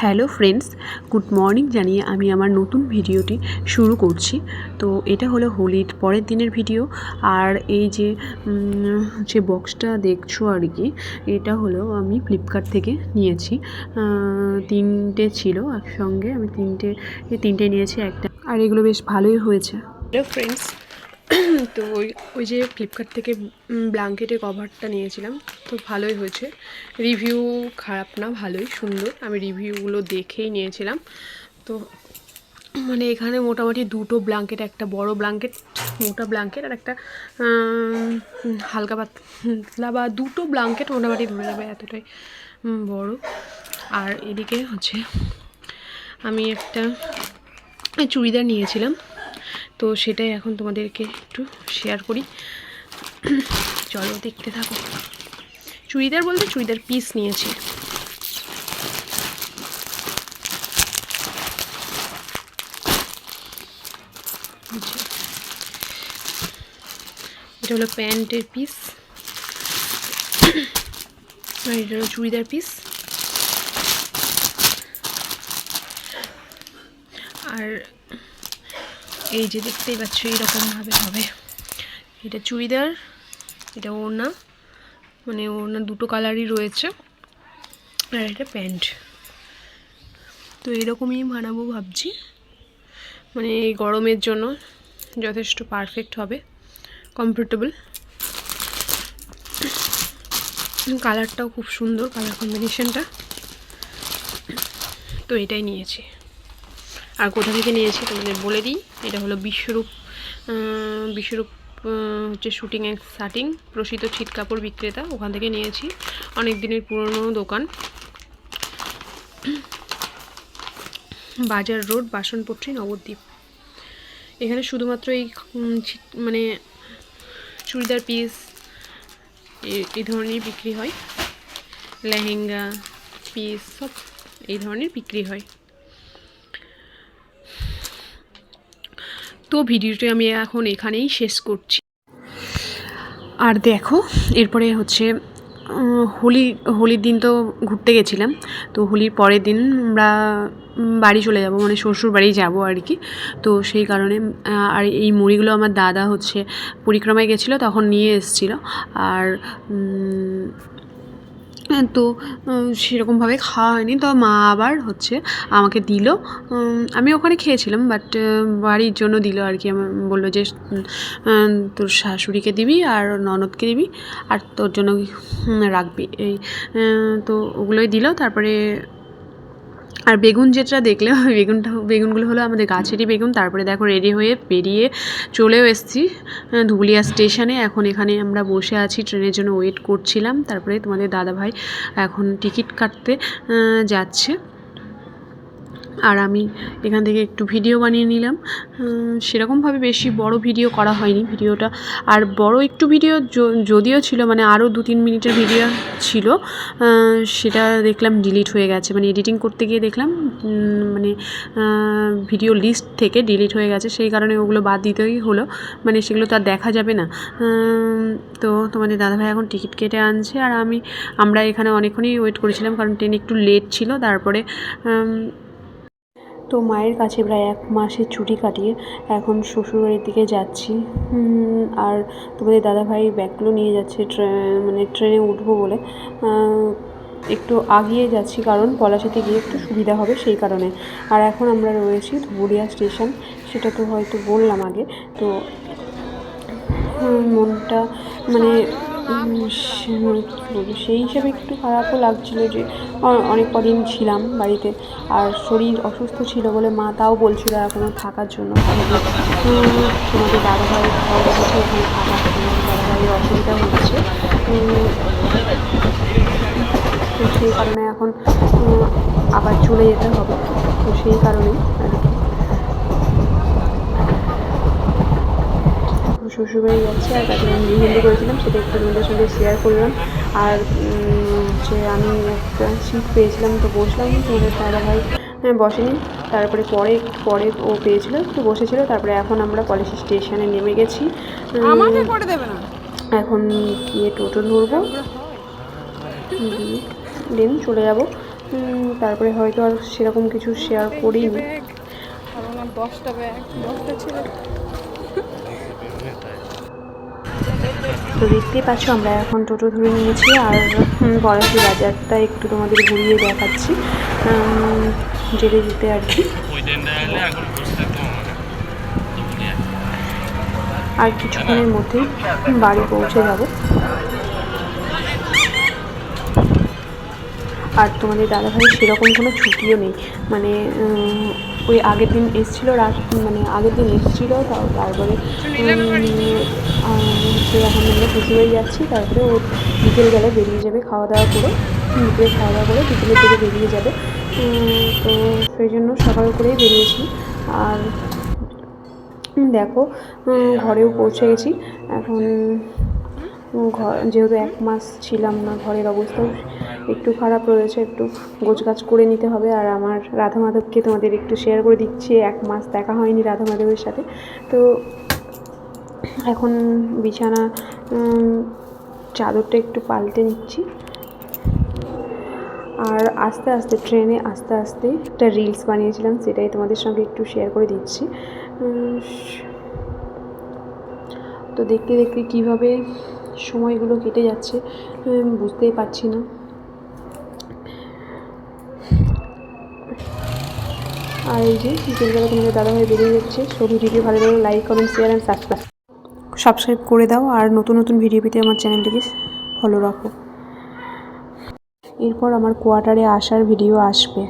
Hello friends, good morning জানিয়ে আমি আমার নতুন ভিডিওটি শুরু করছি। তো এটা হলো হোলির পরের দিনের ভিডিও। আর এই যে যে বক্সটা দেখছ আর কি, এটা হলো আমি ফ্লিপকার্ট থেকে নিয়েছি। তিনটে ছিল একসঙ্গে, আমি তিনটে তিনটে নিয়েছি একটা। আর এগুলো বেশ ভালোই হয়েছে। হ্যালো ফ্রেন্ডস তো ওই ওই যে ফ্লিপকার্ট থেকে ব্ল্যাঙ্কেটের কভারটা নিয়েছিলাম। তো ভালোই হয়েছে। রিভিউ খারাপ না, ভালোই, সুন্দর। আমি রিভিউগুলো দেখেই নিয়েছিলাম। তো মানে এখানে মোটামুটি দুটো ব্ল্যাঙ্কেট একটা বড় ব্ল্যাঙ্কেট মোটা ব্ল্যাঙ্কেট আর একটা হালকা পাতলা বা দুটো ব্ল্যাঙ্কেট মোটামুটি ধরে যাবে এতটাই বড়। আর এদিকে হচ্ছে আমি একটা চুড়িদার নিয়েছিলাম। তো সেটাই এখন তোমাদেরকে একটু শেয়ার করি। চলো দেখতে থাকো। চুড়িদার বলতে চুড়িদার পিস নিয়েছি। এটা হলো প্যান্টের পিস আর এটা হলো চুড়িদার পিস আর এই যে দেখতেই পাচ্ছ, এইরকমভাবে হবে। এটা চুড়িদার, এটা ওড়না মানে ওড়না দুটো কালারই রয়েছে। আর এটা প্যান্ট। তো এরকমই বানাবো ভাবছি। মানে এই গরমের জন্য যথেষ্ট পারফেক্ট হবে কমফোর্টেবল কালারটাও খুব সুন্দর কালার কম্বিনেশনটা তো এটাই নিয়েছি। আর কোথা থেকে নিয়েছি তোমাদের বলে দিই। এটা হলো বিশ্বরূপ বিশ্বরূপ হচ্ছে শুটিং অ্যান্ড শার্টিং প্রসিদ্ধ ছিট কাপড় বিক্রেতা, ওখান থেকে নিয়েছি। অনেক দিনের পুরনো দোকান। বাজার রোড বাসনপট্টি নবদ্বীপ। এখানে শুধুমাত্র এই মানে চুড়িদার পিস এই ধরনের বিক্রি হয়। লেহেঙ্গা পিস সব এই ধরনের বিক্রি হয়। তো ভিডিওটি আমি এখন এখানেই শেষ করছি। আর দেখো, এরপরে হচ্ছে হোলি, হোলির দিন তো ঘুরতে গেছিলাম, তো হোলির পরের দিন আমরা বাড়ি চলে যাব মানে শ্বশুর বাড়ি যাব আর কি। তো সেই কারণে আর এই মুড়িগুলো আমার দাদা হচ্ছে পরিক্রমায় গেছিল, তখন নিয়ে এসেছিল। আর তো উম, সেরকমভাবে খাওয়া হয়নি। তো মা আবার হচ্ছে আমাকে দিল। আমি ওখানে খেয়েছিলাম বাট বাড়ির জন্য দিল আর কি। আমার বলল যে তোর শাশুড়িকে দিবি আর ননদকে দিবি আর তোর জন্য রাখবি। এই তো ওগুলোই দিল। তারপরে আর বেগুন যেটা দেখলে, বেগুনটা, বেগুনগুলো হলো আমাদের গাছেরই বেগুন। তারপরে দেখো রেডি হয়ে বেরিয়ে চলেও এসেছি ধুলিয়া স্টেশনে এখন এখানে আমরা বসে আছি ট্রেনের জন্য ওয়েট করছিলাম। তারপরে তোমাদের দাদাভাই এখন টিকিট কাটতে যাচ্ছে। আর আমি এখান থেকে একটু ভিডিও বানিয়ে নিলাম। সেরকমভাবে বেশি বড় ভিডিও করা হয়নি। ভিডিওটা আর বড় একটু ভিডিও যদিও ছিল মানে আরও দু তিন মিনিটের ভিডিও ছিল সেটা দেখলাম ডিলিট হয়ে গেছে। মানে এডিটিং করতে গিয়ে দেখলাম মানে ভিডিও লিস্ট থেকে ডিলিট হয়ে গেছে। সেই কারণে ওগুলো বাদ দিতেই হলো। মানে সেগুলো তো আর দেখা যাবে না। তো তোমাদের দাদাভাই এখন টিকিট কেটে আনছে। আর আমি, আমরা এখানে অনেকক্ষণই ওয়েট করেছিলাম, কারণ ট্রেন একটু লেট ছিল। তারপরে তো মায়ের কাছে প্রায় এক মাসের ছুটি কাটিয়ে এখন শ্বশুরবাড়ির দিকে যাচ্ছি। আর তোমাদের দাদাভাই ব্যাগগুলো নিয়ে যাচ্ছে মানে ট্রেনে উঠবো বলে। একটু আগিয়ে যাচ্ছি কারণ পলাশিতে গিয়ে একটু সুবিধা হবে সেই কারণে। আর এখন আমরা রয়েছি ধুবুলিয়া স্টেশন, সেটা তো হয়তো বললাম আগে। তো মনটা মানে সেই হিসাবে একটু খারাপও লাগছিল যে অনেক কদিন ছিলাম বাড়িতে আর শরীর অসুস্থ ছিল বলে মা তাও বলছিল এখনও থাকার জন্য। তোমাদের দাদাভাই থাকার তোমাদের দাদাভাইয়ের অসুবিধা হচ্ছে। তো সেই কারণে এখন আবার চলে যেতে হবে। তো সেই কারণেই আর কি শ্বশুরবাড়ি যাচ্ছি আর তাকে আমি মেহেন্দি করেছিলাম সেটা একটু তোমাদের সঙ্গে শেয়ার করলাম। আর যে আমি একটা সিট পেয়েছিলাম তো বসলাম তোমাদের দাদা ভাই হ্যাঁ, বসেনি। তারপরে পরে পরে ও পেয়েছিল একটু বসেছিল। তারপরে এখন আমরা কলেজ স্টেশনে নেমে গেছি। উম, আমাকে করে দেবে না? এখন গিয়ে টোটো ধরবো। দেন চলে যাব। তারপরে হয়তো আর সেরকম কিছু শেয়ার করিনি। দশটা ব্যাগ দশটা ছিল। তো দেখতেই পাচ্ছ, আমরা এখন টোটো ধরে নিয়েছি আর পলাশি বাজারটা একটু তোমাদের ঘুরিয়ে দেখাচ্ছি। যেতে যেতে আর কি। আর কিছুক্ষণের মধ্যেই বাড়ি পৌঁছে যাব। আর তোমাদের দাদাভাই সেরকম কোনো ছুটিও নেই। মানে ওই আগের দিন এসেছিল, রাত মানে আগের দিন এসেছিল তারপরে এখন আমরা শ্বশুরবাড়ি যাচ্ছি, তারপরে ও বিকেল গেলে বেরিয়ে যাবে খাওয়া দাওয়া করে, বিকেলে খাওয়া দাওয়া করে বিকেলের দিকে বেরিয়ে যাবে। তো সেই জন্য সকাল করেই বেরিয়েছি। আর দেখো ঘরেও পৌঁছে গেছি। এখন ঘর, যেহেতু এক মাস ছিলাম না ঘরের অবস্থাও একটু খারাপ রয়েছে, একটু গোছগাছ করে নিতে হবে। আর আমার রাধা মাধবকে তোমাদের একটু শেয়ার করে দিচ্ছি, এক মাস দেখা হয়নি রাধা মাধবের সাথে। তো এখন বিছানা চাদরটা একটু পাল্টে নিচ্ছি। আর আস্তে আস্তে, ট্রেনে আস্তে আস্তে একটা রিলস বানিয়েছিলাম, সেটাই তোমাদের সঙ্গে একটু শেয়ার করে দিচ্ছি। তো দেখতে দেখতে কীভাবে সময়গুলো কেটে যাচ্ছে বুঝতেই পারছি না। আর এই যে বিকেলবেলা তোমাদের দাদাভাই বেরিয়ে যাচ্ছে সো ভিডিওটি ভালো লাগলে like comment share and subscribe subscribe করে দাও আর নতুন নতুন ভিডিও পেতে আমার চ্যানেলটিকে ফলো রাখো। এরপর আমার কোয়ার্টারে আসার ভিডিও আসবে।